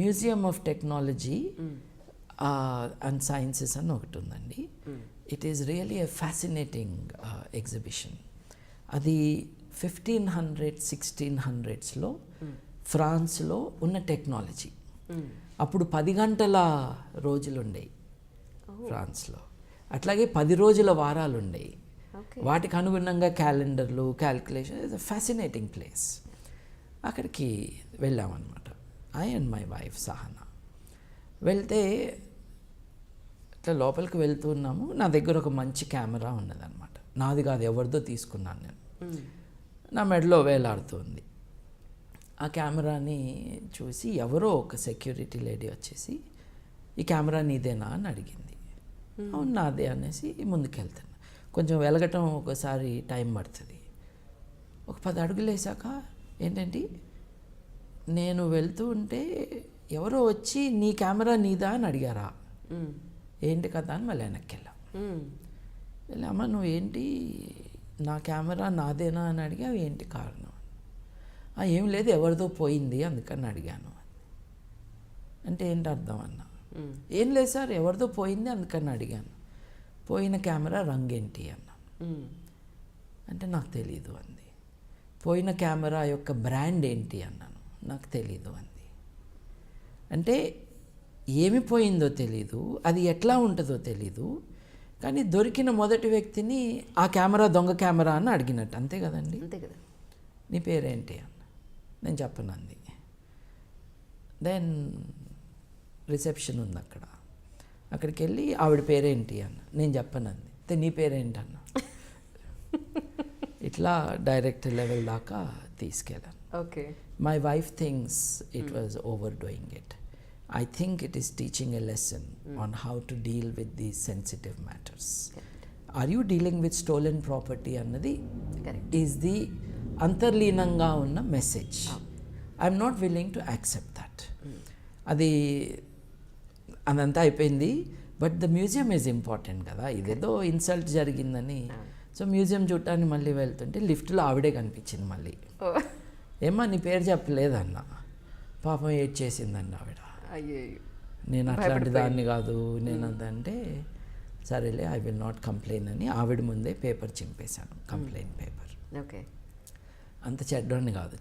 Museum of technology and sciences అని ఒకటి ఉందండి. It is really a fascinating exhibition అది ఫిఫ్టీన్ హండ్రెడ్ సిక్స్టీన్ హండ్రెడ్స్లో ఫ్రాన్స్లో ఉన్న టెక్నాలజీ. అప్పుడు పది గంటల రోజులు ఉండేవి ఫ్రాన్స్లో. అట్లాగే పది రోజుల వారాలు ఉండేవి వాటికి అనుగుణంగా క్యాలెండర్లు calculation is a fascinating place అక్కడికి వెళ్ళామన్నమాట. I and my wife Sahana వెళ్తే ఇట్లా లోపలికి వెళ్తున్నాము నా దగ్గర ఒక మంచి కెమెరా ఉన్నదన్నమాట. నాది కాదు ఎవరిదో తీసుకున్నాను నేను. నా మెడలో వేలాడుతుంది. ఆ కెమెరాని చూసి ఎవరో ఒక సెక్యూరిటీ లేడీ వచ్చేసి ఈ కెమెరా నీదేనా? అని అడిగింది. అవును నాదే అనేసి ముందుకెళ్తాను కొంచెం వెలగటం ఒకసారి టైం పడుతుంది. ఒక పది అడుగులు వేసాక ఏంటంటే? నేను వెళ్తూ ఉంటే ఎవరో వచ్చి నీ కెమెరా నీదా? అని అడిగారా. ఏంటి కదా? అని మళ్ళీ వెనక్కి వెళ్ళాం. వెళ్ళామా నువ్వు ఏంటి? నా కెమెరా నాదేనా? అని అడిగావు ఏంటి కారణం? "ఆ, ఏం లేదు ఎవరిదో పోయింది అందుకని అడిగాను. అంటే ఏంటి అర్థం అన్నా? ఏం లేదు సార్ ఎవరిదో పోయింది అందుకని అడిగాను. పోయిన కెమెరా రంగేంటి అన్నా. అంటే నాకు తెలీదు అంది. పోయిన కెమెరా యొక్క బ్రాండ్ ఏంటి? అన్నాను. నాకు తెలీదు అంది. అంటే ఏమి పోయిందో తెలీదు అది ఎట్లా ఉంటుందో తెలీదు కానీ దొరికిన మొదటి వ్యక్తిని ఆ కెమెరా దొంగ కెమెరా అని అడిగినట్టు. అంతే కదండి? అంతే కదా. నీ పేరేంటి అన్న. నేను చెప్పనంది. దెన్ రిసెప్షన్ ఉంది అక్కడ. అక్కడికి వెళ్ళి ఆవిడ పేరేంటి అన్న. నేను చెప్పనంది. అయితే నీ పేరేంటి అన్న ఇట్లా డైరెక్ట్ లెవెల్ దాకా తీసుకెళ్ళాను. Okay my wife things it was over doing it I think it is teaching a lesson on how to deal with the sensitive matters are you dealing with stolen property అన్నది? Correct is the అంతర్లీనంగా ఉన్న message I'm not willing to accept that అది అదంతా అయిపోయింది. But the museum is important కదా. ఇదేదో insult జరిగిందని. So museum చూడటానికి మళ్ళీ వెళ్తుంటే లిఫ్ట్లో ఆవిడే కనిపించింది మళ్ళీ. ఓ ఏమ్మా నీ పేరు చెప్పలేదన్న. పాపం ఏడ్ చేసిందండి ఆవిడ. అయ్యో నేను అట్లాంటి దాన్ని కాదు నేను అంటే సరేలే ఐ విల్ నాట్ కంప్లైన్ అని ఆవిడ ముందే పేపర్ చింపేశాను కంప్లైంట్ పేపర్ ఓకే. అంత చెడ్డోడిని కాదు.